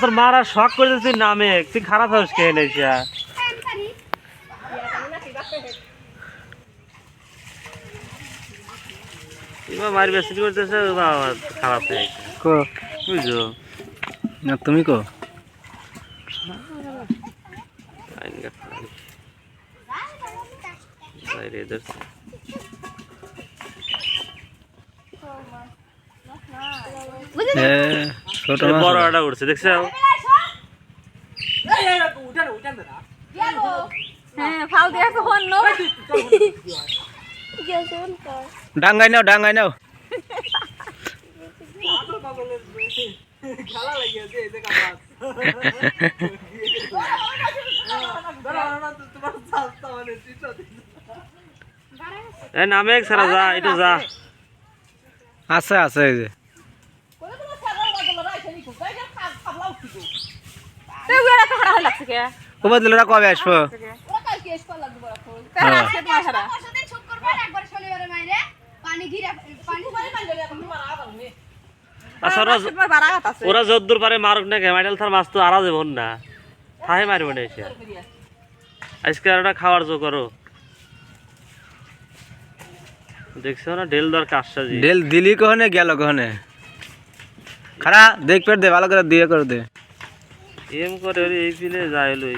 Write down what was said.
তোর মারা শখ করে তুই নামে। তুই খারাপ হস কে নেছিয়া মারি বেশি করতেছে বাবা খারাপ হয়ে। কো? বুঝছ? না তুমি কো? বাইরে ছোট বড় আটা উঠছে দেখছ হ্যাঁ ডাঙ্গাই নাও ডাঙ্গাই নাও। নামে সারা যা একটু যা। আছে আছে এই যে। কবে আসব? ওরা আছে। পারে মারুক না কেমাইটাল থার মাছ তো আরা যাব না তাহে মারিব না এসে। আজকে আর ওটা খাওয়ার জো করো। দেখছ না? ডেল দর কাজটা জি ডেল দিলি কহনে গেল কোহনে খারা দেখ পেট দে ভালো করে দিয়ে করে দে। এম করে এই ফিলে যায় হলো এই।